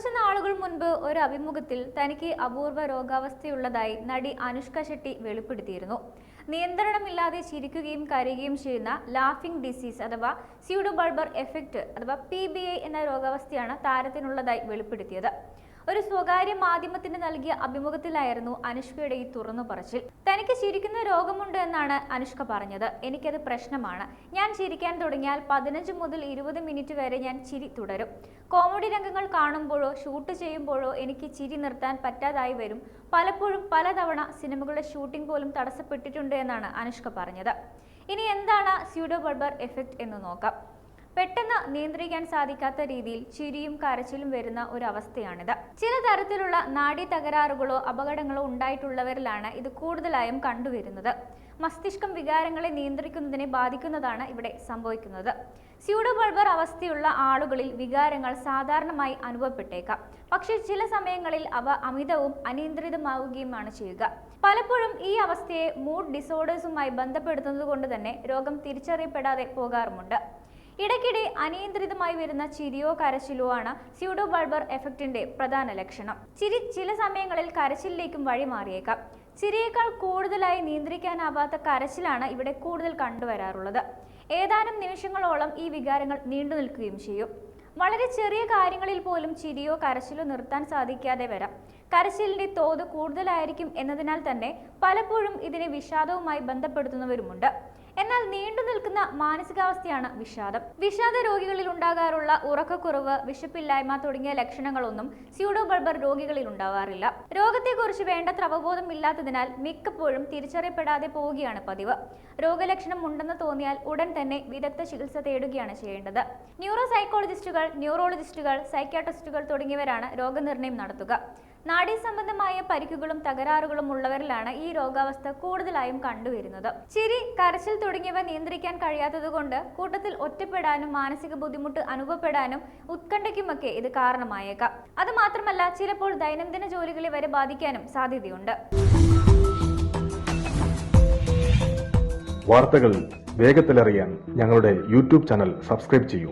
കുറച്ച് നാളുകൾ മുൻപ് ഒരു അഭിമുഖത്തിൽ തനിക്ക് അപൂർവ രോഗാവസ്ഥയുള്ളതായി നടി അനുഷ്ക ഷെട്ടി വെളിപ്പെടുത്തിയിരുന്നു. നിയന്ത്രണമില്ലാതെ ചിരിക്കുകയും കരയുകയും ചെയ്യുന്ന ലാഫിംഗ് ഡിസീസ് അഥവാ സ്യൂഡോബൾബർ എഫക്റ്റ് അഥവാ പി എന്ന രോഗാവസ്ഥയാണ് താരത്തിനുള്ളതായി വെളിപ്പെടുത്തിയത്. ഒരു സ്വകാര്യ മാധ്യമത്തിന് നൽകിയ അഭിമുഖത്തിലായിരുന്നു അനുഷ്കയുടെ ഈ തുറന്നു പറച്ചിൽ. തനിക്ക് ചിരിക്കുന്ന രോഗമുണ്ട് എന്നാണ് അനുഷ്ക പറഞ്ഞത്. എനിക്കത് പ്രശ്നമാണ്. ഞാൻ ചിരിക്കാൻ തുടങ്ങിയാൽ പതിനഞ്ച് മുതൽ ഇരുപത് മിനിറ്റ് വരെ ഞാൻ ചിരി തുടരും. കോമഡി രംഗങ്ങൾ കാണുമ്പോഴോ ഷൂട്ട് ചെയ്യുമ്പോഴോ എനിക്ക് ചിരി നിർത്താൻ പറ്റാതായി വരും. പലപ്പോഴും പലതവണ സിനിമകളുടെ ഷൂട്ടിംഗ് പോലും തടസ്സപ്പെട്ടിട്ടുണ്ട് എന്നാണ് അനുഷ്ക പറഞ്ഞത്. ഇനി എന്താണ് സ്യൂഡോ ബർബർ എഫക്റ്റ് എന്ന് നോക്കാം. പെട്ടെന്ന് നിയന്ത്രിക്കാൻ സാധിക്കാത്ത രീതിയിൽ ചിരിയും കരച്ചിലും വരുന്ന ഒരു അവസ്ഥയാണിത് ചില തരത്തിലുള്ള നാഡി തകരാറുകളോ അപകടങ്ങളോ ഉണ്ടായിട്ടുള്ളവരിലാണ് ഇത് കൂടുതലായും കണ്ടുവരുന്നത്. മസ്തിഷ്കം വികാരങ്ങളെ നിയന്ത്രിക്കുന്നതിനെ ബാധിക്കുന്നതാണ് ഇവിടെ സംഭവിക്കുന്നത്. സ്യൂഡോബൾബർ അവസ്ഥയുള്ള ആളുകളിൽ വികാരങ്ങൾ സാധാരണമായി അനുഭവപ്പെട്ടേക്കാം. പക്ഷേ ചില സമയങ്ങളിൽ അവ അമിതവും അനിയന്ത്രിതമാവുകയുമാണ് ചെയ്യുക. പലപ്പോഴും ഈ അവസ്ഥയെ മൂഡ് ഡിസോർഡേഴ്സുമായി ബന്ധപ്പെടുത്തുന്നത് കൊണ്ട് തന്നെ രോഗം തിരിച്ചറിയപ്പെടാതെ പോകാറുമുണ്ട്. ഇടയ്ക്കിടെ അനിയന്ത്രിതമായി വരുന്ന ചിരിയോ കരച്ചിലോ ആണ് സ്യൂഡോ ബൾബർ എഫക്റ്റിന്റെ പ്രധാന ലക്ഷണം. ചിരി ചില സമയങ്ങളിൽ കരച്ചിലിലേക്കും വഴിമാറിയേക്കാം ചിരിയേക്കാൾ കൂടുതലായി നിയന്ത്രിക്കാനാവാത്ത കരച്ചിലാണ് ഇവിടെ കൂടുതൽ കണ്ടുവരാറുള്ളത്. ഏതാനും നിമിഷങ്ങളോളം ഈ വികാരങ്ങൾ നീണ്ടു നിൽക്കുകയും ചെയ്യും. വളരെ ചെറിയ കാര്യങ്ങളിൽ പോലും ചിരിയോ കരച്ചിലോ നിർത്താൻ സാധിക്കാതെ വരാം. കരച്ചിലിന്റെ തോത് കൂടുതലായിരിക്കും എന്നതിനാൽ തന്നെ പലപ്പോഴും ഇതിനെ വിഷാദവുമായി ബന്ധപ്പെടുത്തുന്നവരുമുണ്ട്. എന്നാൽ നീണ്ടു നിൽക്കുന്ന മാനസികാവസ്ഥയാണ് വിഷാദം. വിഷാദ രോഗികളിൽ ഉണ്ടാകാറുള്ള ഉറക്കക്കുറവ് വിശപ്പില്ലായ്മ തുടങ്ങിയ ലക്ഷണങ്ങളൊന്നും സ്യൂഡോ ബൾബർ രോഗികളിൽ ഉണ്ടാവാറില്ല. രോഗത്തെക്കുറിച്ച് വേണ്ടത്ര അവബോധം ഇല്ലാത്തതിനാൽ മിക്കപ്പോഴും തിരിച്ചറിയപ്പെടാതെ പോവുകയാണ് പതിവ്. രോഗലക്ഷണം ഉണ്ടെന്ന് തോന്നിയാൽ ഉടൻ തന്നെ വിദഗ്ധ ചികിത്സ തേടുകയാണ് ചെയ്യേണ്ടത്. ന്യൂറോ സൈക്കോളജിസ്റ്റുകൾ ന്യൂറോളജിസ്റ്റുകൾ സൈക്യാട്രിസ്റ്റുകൾ തുടങ്ങിയവരാണ് രോഗനിർണയം നടത്തുക. നാഡീ സംബന്ധമായ പരിക്കുകളും തകരാറുകളും ഉള്ളവരിലാണ് ഈ രോഗാവസ്ഥ കൂടുതലായും കണ്ടുവരുന്നത്. ചിരി കരച്ചിൽ തുടങ്ങിയവ നിയന്ത്രിക്കാൻ കഴിയാത്തതുകൊണ്ട് കൂട്ടത്തിൽ ഒറ്റപ്പെടാനും മാനസിക ബുദ്ധിമുട്ട് അനുഭവപ്പെടാനും ഉത്കണ്ഠയ്ക്കുമൊക്കെ ഇത് കാരണമായേക്കാം. അത് മാത്രമല്ല ചിലപ്പോൾ ദൈനംദിന ജോലികളെ വരെ ബാധിക്കാനും സാധ്യതയുണ്ട്. വാർത്തകൾ വേഗത്തിലറിയാൻ ഞങ്ങളുടെ യൂട്യൂബ് ചാനൽ സബ്സ്ക്രൈബ് ചെയ്യൂ.